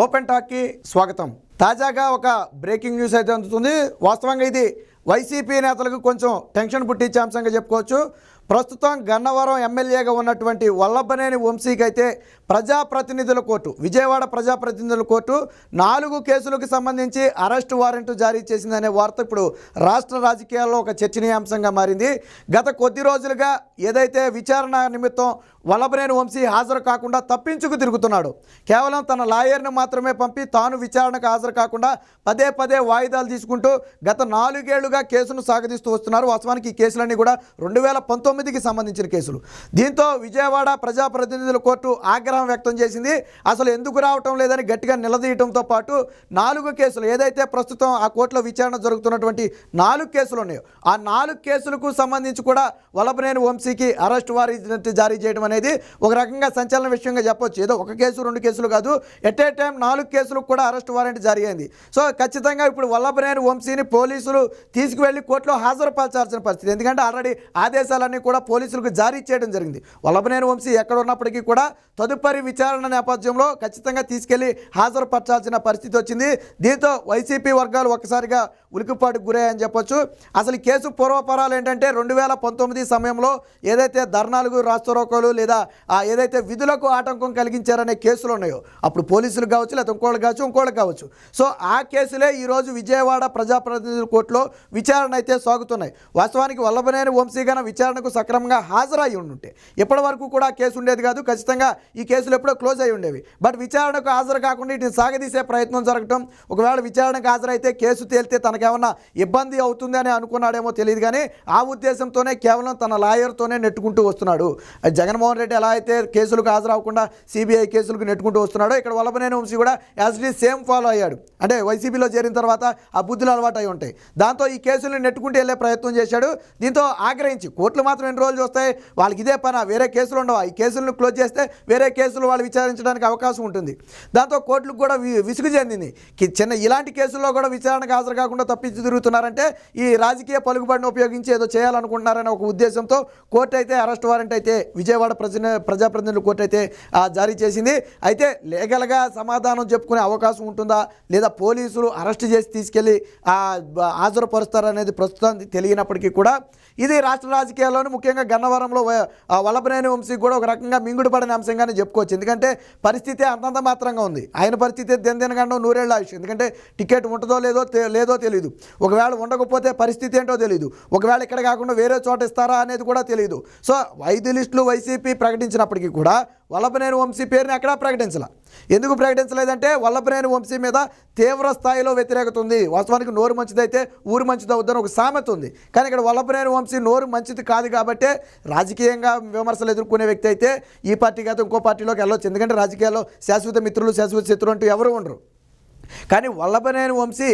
Open టాక్కి స్వాగతం. తాజాగా ఒక బ్రేకింగ్ న్యూస్ అయితే అందుతుంది. వాస్తవంగా ఇది వైసీపీ నేతలకు కొంచెం టెన్షన్ పుట్టించే అంశంగా చెప్పుకోవచ్చు. ప్రస్తుతం గన్నవరం ఎమ్మెల్యేగా ఉన్నటువంటి వల్లభనేని వంశీకి అయితే ప్రజాప్రతినిధుల కోర్టు విజయవాడ ప్రజాప్రతినిధుల కోర్టు నాలుగు కేసులకు సంబంధించి అరెస్ట్ వారెంట్ జారీ చేసిందనే వార్త ఇప్పుడు రాష్ట్ర రాజకీయాల్లో ఒక చర్చనీయాంశంగా మారింది. గత కొద్ది రోజులుగా ఏదైతే విచారణ నిమిత్తం వల్లభనేని వంశీ హాజరు కాకుండా తప్పించుకు తిరుగుతున్నాడు. కేవలం తన లాయర్ను మాత్రమే పంపి తాను విచారణకు హాజరు కాకుండా పదే పదే వాయిదాలు తీసుకుంటూ గత నాలుగేళ్ళుగా కేసును సాగదీస్తూ వస్తున్నారు. వాస్తవానికి ఈ కేసులన్నీ కూడా రెండు వేల పంతొమ్మిదికి సంబంధించిన కేసులు. దీంతో విజయవాడ ప్రజాప్రతినిధుల కోర్టు ఆగ్రహం వ్యక్తం చేసింది. అసలు ఎందుకు రావటం లేదని గట్టిగా నిలదీయటంతో పాటు నాలుగు కేసులు ఏదైతే ప్రస్తుతం ఆ కోర్టులో విచారణ జరుగుతున్నటువంటి నాలుగు కేసులు ఉన్నాయో ఆ నాలుగు కేసులకు సంబంధించి కూడా వల్లభనేని వంశీకి అరెస్ట్ వారెంట్ జారీ చేయడం అనేది ఒక రకంగా సంచలన విషయంగా చెప్పొచ్చు. ఏదో ఒక కేసు రెండు కేసులు కాదు. ఎట్ ఏ టైం నాలుగు కేసులకు కూడా అరెస్ట్ వారెంట్ జారీ అయింది సో ఖచ్చితంగా ఇప్పుడు వల్లభనేని వంశీని పోలీసులు తీసుకువెళ్ళి కోర్టులో హాజరుపరచాల్సిన పరిస్థితి. ఎందుకంటే ఆల్రెడీ ఆదేశాలన్నీ కూడా పోలీసులకు జారీ చేయడం జరిగింది. వల్లభనేని వంశీ ఎక్కడ ఉన్నప్పటికీ కూడా తదుపరి విచారణ నేపథ్యంలో ఖచ్చితంగా తీసుకెళ్ళి హాజరుపరచాల్సిన పరిస్థితి వచ్చింది. దీంతో వైసీపీ వర్గాలు ఒక్కసారిగా ఉలికిపాటుకు గురయ్యాయని చెప్పొచ్చు. అసలు కేసు పూర్వపరాలు ఏంటంటే రెండు వేల పంతొమ్మిది సమయంలో ఏదైతే ధర్నాలకు రాస్తరోకోలు లేదా ఆ ఏదైతే విధులకు ఆటంకం కలిగించారనే కేసులు ఉన్నాయో అప్పుడు పోలీసులు కావచ్చు లేదా ఇంకోళ్ళు కావచ్చు ఇంకోళ్ళు కావచ్చు. సో ఆ కేసులే ఈరోజు విజయవాడ ప్రజాప్రతినిధుల కోర్టులో విచారణ అయితే సాగుతున్నాయి. వాస్తవానికి వల్లభనేని వంశీగన విచారణకు సక్రమంగా హాజరై ఉండుంటే ఇప్పటి వరకు కూడా కేసు ఉండేది కాదు. ఖచ్చితంగా ఈ కేసులు ఎప్పుడో క్లోజ్ అయి ఉండేవి. బట్ విచారణకు హాజరు కాకుండా వీటిని సాగదీసే ప్రయత్నం జరగటం ఒకవేళ విచారణకు హాజరైతే కేసు తేలితే తనకేమన్నా ఇబ్బంది అవుతుంది అని అనుకున్నాడేమో తెలియదు కానీ ఆ ఉద్దేశంతోనే కేవలం తన లాయర్తోనే నెట్టుకుంటూ వస్తున్నాడు. జగన్మోహన్ జగన్మోహన్ రెడ్డి ఎలా అయితే కేసులకు హాజరవకుండా సిబిఐ కేసులకు నెట్టుకుంటూ వస్తున్నాడో ఇక్కడ వల్లభనేని వంశీ కూడా యాజ్ డి సేమ్ ఫాలో అయ్యాడు. అంటే వైసీపీలో చేరిన తర్వాత ఆ బుద్ధులు అలవాటు అయి ఉంటాయి. దాంతో ఈ కేసులను నెట్టుకుంటూ వెళ్ళే ప్రయత్నం చేశాడు. దీంతో ఆగ్రహించి కోర్టులు మాత్రం ఎన్ని రోజులు వస్తాయి వాళ్ళకి ఇదే పని? వేరే కేసులు ఉండవు? ఈ కేసులను క్లోజ్ చేస్తే వేరే కేసులు వాళ్ళు విచారించడానికి అవకాశం ఉంటుంది. దాంతో కోర్టులకు కూడా విసుగు చెందింది. చిన్న ఇలాంటి కేసుల్లో కూడా విచారణకు హాజరు కాకుండా తప్పించి తిరుగుతున్నారంటే ఈ రాజకీయ పలుకుబడిని ఉపయోగించి ఏదో చేయాలనుకుంటున్నారనే ఒక ఉద్దేశంతో కోర్టు అయితే అరెస్ట్ వారెంట్ అయితే విజయవాడ ప్రజ ప్రజాప్రతినిధుల కోర్టు అయితే జారీ చేసింది. అయితే లీగల్గా సమాధానం చెప్పుకునే అవకాశం ఉంటుందా? లేదా పోలీసులు అరెస్ట్ చేసి తీసుకెళ్ళి హాజరుపరుస్తారనేది ప్రస్తుతం తెలియనప్పటికీ కూడా. ఇది రాష్ట్ర రాజకీయాల్లోనూ ముఖ్యంగా గన్నవరంలో వల్లభనేని వంశీకి కూడా ఒక రకంగా మింగుడుపడిన అంశంగానే చెప్పుకోవచ్చు. ఎందుకంటే పరిస్థితి అంతంత మాత్రంగా ఉంది. ఆయన పరిస్థితి దినదినగండం నూరేళ్ళ ఆయుష్. ఎందుకంటే టికెట్ ఉంటుందో లేదో లేదో తెలియదు ఒకవేళ ఉండకపోతే పరిస్థితి ఏంటో తెలియదు ఒకవేళ ఇక్కడ కాకుండా వేరే చోట ఇస్తారా అనేది కూడా తెలియదు సో ఐదు లిస్టులు వైసీపీ ప్రకటించినప్పటికీ కూడా వల్లభనేని వంశీ పేరుని ఎక్కడా ప్రకటించాల. ఎందుకు ప్రకటించలేదంటే వల్లభనేని వంశీ మీద తీవ్ర స్థాయిలో వ్యతిరేకత ఉంది. వాస్తవానికి నోరు మంచిదైతే ఊరు మంచిది అవుద్దని ఒక సామెత ఉంది. కానీ ఇక్కడ వల్లభనేని వంశీ నోరు మంచిది కాదు కాబట్టే రాజకీయంగా విమర్శలు ఎదుర్కొనే వ్యక్తి అయితే ఈ పార్టీ కాదు ఇంకో పార్టీలోకి వెళ్ళొచ్చు. ఎందుకంటే రాజకీయాల్లో శాశ్వత మిత్రులు శాశ్వత శత్రులు అంటూ ఎవరు ఉండరు. కానీ వల్లభనేని వంశీ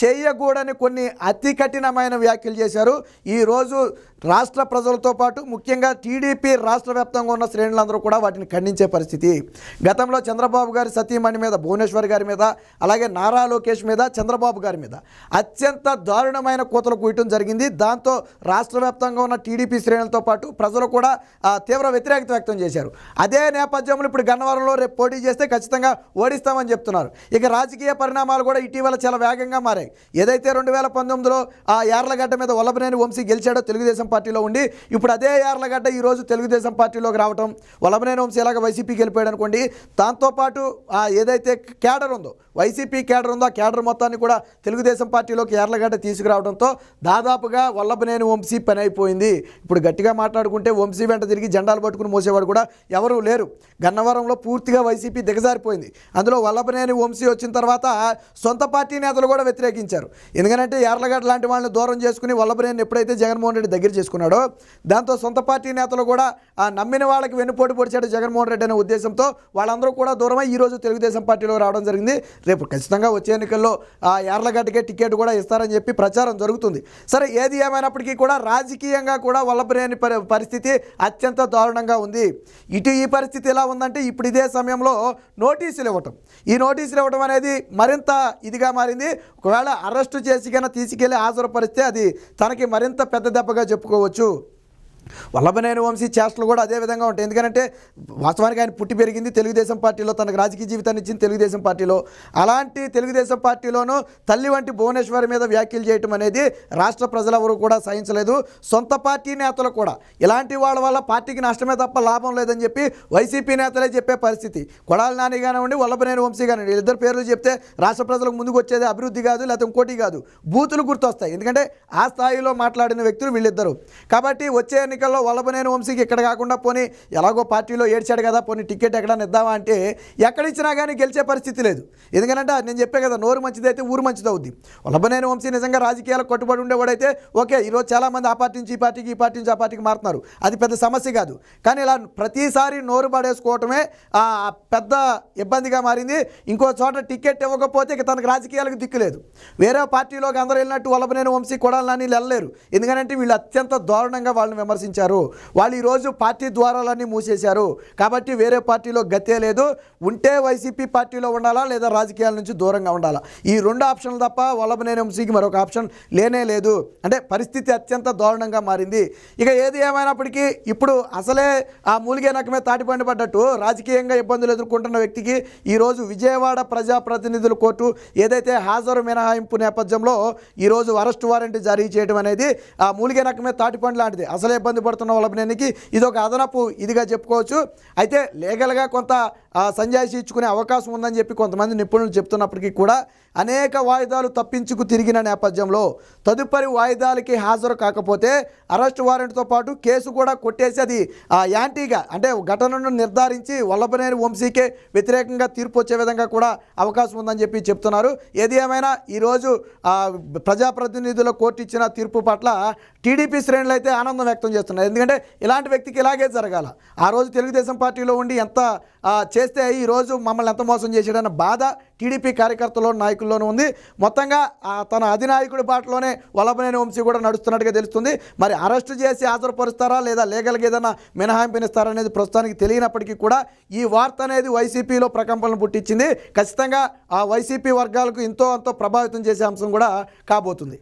చేయకూడని కొన్ని అతి కఠినమైన వ్యాఖ్యలు చేశారు. ఈరోజు రాష్ట్ర ప్రజలతో పాటు ముఖ్యంగా టీడీపీ రాష్ట్ర వ్యాప్తంగా ఉన్న శ్రేణులందరూ కూడా వాటిని ఖండించే పరిస్థితి. గతంలో చంద్రబాబు గారి సతీమణి మీద భువనేశ్వర్ గారి మీద అలాగే నారా లోకేష్ మీద చంద్రబాబు గారి మీద అత్యంత దారుణమైన కూతలు కూయటం జరిగింది. దాంతో రాష్ట్ర వ్యాప్తంగా ఉన్న టీడీపీ శ్రేణులతో పాటు ప్రజలు కూడా తీవ్ర వ్యతిరేకత వ్యక్తం చేశారు. అదే నేపథ్యంలో ఇప్పుడు గన్నవరంలో రేపు పోటీ చేస్తే ఖచ్చితంగా ఓడిస్తామని చెప్తున్నారు. ఇక రాజకీయ పరిణామాలు కూడా ఇటీవల చాలా వేగంగా మారాయి. ఏదైతే రెండు వేల పంతొమ్మిదిలో ఆ యార్లగడ్డ మీద వల్లభనేని వంశీ గెలిచాడో తెలుగుదేశం పార్టీలో ఉండి ఇప్పుడు అదే యార్లగడ్డ ఈరోజు తెలుగుదేశం పార్టీలోకి రావటం వల్లభనేని వంశీ ఎలాగ వైసీపీకి వెళ్ళిపోయాడు అనుకోండి దాంతోపాటు ఆ ఏదైతే కేడర్ ఉందో వైసీపీ కేడర్ ఉందో ఆ కేడర్ మొత్తాన్ని కూడా తెలుగుదేశం పార్టీలోకి యార్లగడ్డ తీసుకురావడంతో దాదాపుగా వల్లభనేని వంశీ పని అయిపోయింది. ఇప్పుడు గట్టిగా మాట్లాడుకుంటే వంశీ వెంట తిరిగి జెండాలు పట్టుకుని మోసేవాడు కూడా ఎవరూ లేరు. గన్నవరంలో పూర్తిగా వైసీపీ దిగజారిపోయింది. అందులో వల్లభనేని వంశీ వచ్చిన తర్వాత సొంత పార్టీ నేతలు కూడా వ్యతిరేకించారు. ఎందుకంటే ఎర్లగడ్డ లాంటి వాళ్ళని దూరం చేసుకుని వల్లభనేని ఎప్పుడైతే జగన్మోహన్ రెడ్డి దగ్గర చేసుకున్నాడో దాంతో సొంత పార్టీ నేతలు కూడా ఆ నమ్మిన వాళ్ళకి వెన్నుపోటు పొడిచాడు జగన్మోహన్ రెడ్డి అనే ఉద్దేశంతో వాళ్ళందరూ కూడా దూరమై ఈ రోజు తెలుగుదేశం పార్టీలో రావడం జరిగింది. రేపు ఖచ్చితంగా వచ్చే ఎన్నికల్లో ఆ ఎర్లగడ్డకే టికెట్ కూడా ఇస్తారని చెప్పి ప్రచారం జరుగుతుంది. సరే ఏది ఏమైనప్పటికీ కూడా రాజకీయంగా కూడా వల్లభనేని పరి పరిస్థితి అత్యంత దారుణంగా ఉంది. ఇటు ఈ పరిస్థితి ఎలా ఉందంటే ఇప్పుడు ఇదే సమయంలో నోటీసులు ఇవ్వటం. ఈ నోటీసులు ఇవ్వటం అనేది మరింత ఇదిగా మారింది. ఒకవేళ అరెస్టు చేసి కన్నా తీసుకెళ్ళి హాజరుపరిస్తే అది తనకి మరింత పెద్ద దెబ్బగా చెప్పుకోవచ్చు. వల్లభనేని వంశీ చేష్టలు కూడా అదే విధంగా ఉంటాయి. ఎందుకంటే వాస్తవానికి ఆయన పుట్టి పెరిగింది తెలుగుదేశం పార్టీలో తనకు రాజకీయ జీవితాన్ని ఇచ్చింది తెలుగుదేశం పార్టీలో. అలాంటి తెలుగుదేశం పార్టీలోనూ తల్లి వంటి భువనేశ్వరి మీద వ్యాఖ్యలు చేయటం అనేది రాష్ట్ర ప్రజలెవరూ కూడా సహించలేదు. సొంత పార్టీ నేతలు కూడా. ఇలాంటి వాళ్ళ వల్ల పార్టీకి నష్టమే తప్ప లాభం లేదని చెప్పి వైసీపీ నేతలే చెప్పే పరిస్థితి. కొడాలి నాని కానివ్వండి వల్లభనేని వంశీ కానివ్వండి ఇద్దరు పేర్లు చెప్తే రాష్ట్ర ప్రజలకు ముందుకు వచ్చేది అభివృద్ధి కాదు లేకపోతే ఇంకోటి కాదు. బూతులు గుర్తొస్తాయి. ఎందుకంటే ఆ స్థాయిలో మాట్లాడిన వ్యక్తులు వీళ్ళిద్దరు. కాబట్టి వచ్చే ఎన్నికల్లో వల్లభనేని వంశీకి ఇక్కడ కాకుండా పోనీ ఎలాగో పార్టీలో ఏడ్చాడు కదా పోనీ టికెట్ ఎక్కడైనా ఇద్దామా అంటే ఎక్కడిచ్చినా కానీ గెలిచే పరిస్థితి లేదు. ఎందుకంటే నేను చెప్పే కదా నోరు మంచిదైతే ఊరు మంచిది అవుద్ది వల్లభనేని వంశీ నిజంగా రాజకీయాలకు కట్టుబడి ఉండేవాడైతే ఓకే ఈరోజు చాలామంది ఆ పార్టీ నుంచి ఈ పార్టీకి ఈ పార్టీ నుంచి ఆ పార్టీకి మారుతున్నారు. అది పెద్ద సమస్య కాదు. కానీ ఇలా ప్రతిసారి నోరు పడేసుకోవటమే ఆ, పెద్ద ఇబ్బందిగా మారింది. ఇంకో చోట టికెట్ ఇవ్వకపోతే ఇక తనకు రాజకీయాలకు దిక్కులేదు వేరే పార్టీలోకి అందరూ వెళ్ళినట్టు వల్లభనేని వంశీ కొడాలని వెళ్ళలేరు. ఎందుకంటే వీళ్ళు అత్యంత దారుణంగా వాళ్ళని విమర్శించారు వాళ్ళు ఈరోజు పార్టీ ద్వారాలన్నీ మూసేశారు. కాబట్టి వేరే పార్టీలో గతే లేదు. ఉంటే వైసీపీ పార్టీలో ఉండాలా లేదా రాజకీయాల నుంచి దూరంగా ఉండాలా? ఈ రెండు ఆప్షన్లు తప్ప వల్లభనేని వంశీకి మరొక ఆప్షన్ లేనే లేదు. అంటే పరిస్థితి అత్యంత దారుణంగా మారింది. ఇక ఏది ఏమైనప్పటికీ ఇప్పుడు అసలే ఆ మూలిగే నకమే తాటిపండి పడ్డట్టు రాజకీయంగా ఇబ్బందులు ఎదుర్కొంటున్న వ్యక్తికి ఈరోజు విజయవాడ ప్రజాప్రతినిధుల కోర్టు ఏదైతే హాజరు మినహాయింపు నేపథ్యంలో ఈరోజు అరెస్ట్ వారెంట్ జారీ చేయడం అనేది ఆ మూలిగే నకమే తాటిపండి లాంటిది. అసలే ఇబ్బంది పడుతున్న వల్లభనేనికి ఇది ఒక అదనపు ఇదిగా చెప్పుకోవచ్చు. అయితే లీగల్గా కొంత సంజాయిషి ఇచ్చుకునే అవకాశం ఉందని చెప్పి కొంతమంది నిపుణులు చెప్తున్నప్పటికీ కూడా అనేక వాయిదాలు తప్పించుకు తిరిగిన నేపథ్యంలో తదుపరి వాయిదాలకి హాజరు కాకపోతే అరెస్ట్ వారెంట్తో పాటు కేసు కూడా కొట్టేసి అది ఆ, యాంటీగా అంటే ఘటనను నిర్ధారించి వల్లభనేని వంశీకే వ్యతిరేకంగా తీర్పు వచ్చే విధంగా కూడా అవకాశం ఉందని చెప్పి చెప్తున్నారు. ఏది ఏమైనా ఈరోజు ప్రజాప్రతినిధుల కోర్టు ఇచ్చిన తీర్పు పట్ల టీడీపీ శ్రేణులు అయితే ఆనందం వ్యక్తం చేస్తున్నారు. ఎందుకంటే ఇలాంటి వ్యక్తికి ఇలాగే జరగాల. ఆ రోజు తెలుగుదేశం పార్టీలో ఉండి ఎంత చే చేస్తే ఈరోజు మమ్మల్ని ఎంత మోసం చేశాడన్న బాధ టీడీపీ కార్యకర్తల్లో నాయకుల్లోనూ ఉంది. మొత్తంగా తన అధినాయకుడి బాటలోనే వల్లభనేని వంశీ కూడా నడుస్తున్నట్టుగా తెలుస్తుంది. మరి అరెస్టు చేసి హాజరుపరుస్తారా లేదా లీగల్గా ఏదైనా మినహాయింపునిస్తారా అనేది ప్రస్తుతానికి తెలియనప్పటికీ కూడా ఈ వార్త అనేది వైసీపీలో ప్రకంపనలు పుట్టించింది. ఖచ్చితంగా ఆ వైసీపీ వర్గాలకు ఎంతో అంతో ప్రభావితం చేసే అంశం కూడా కాబోతుంది.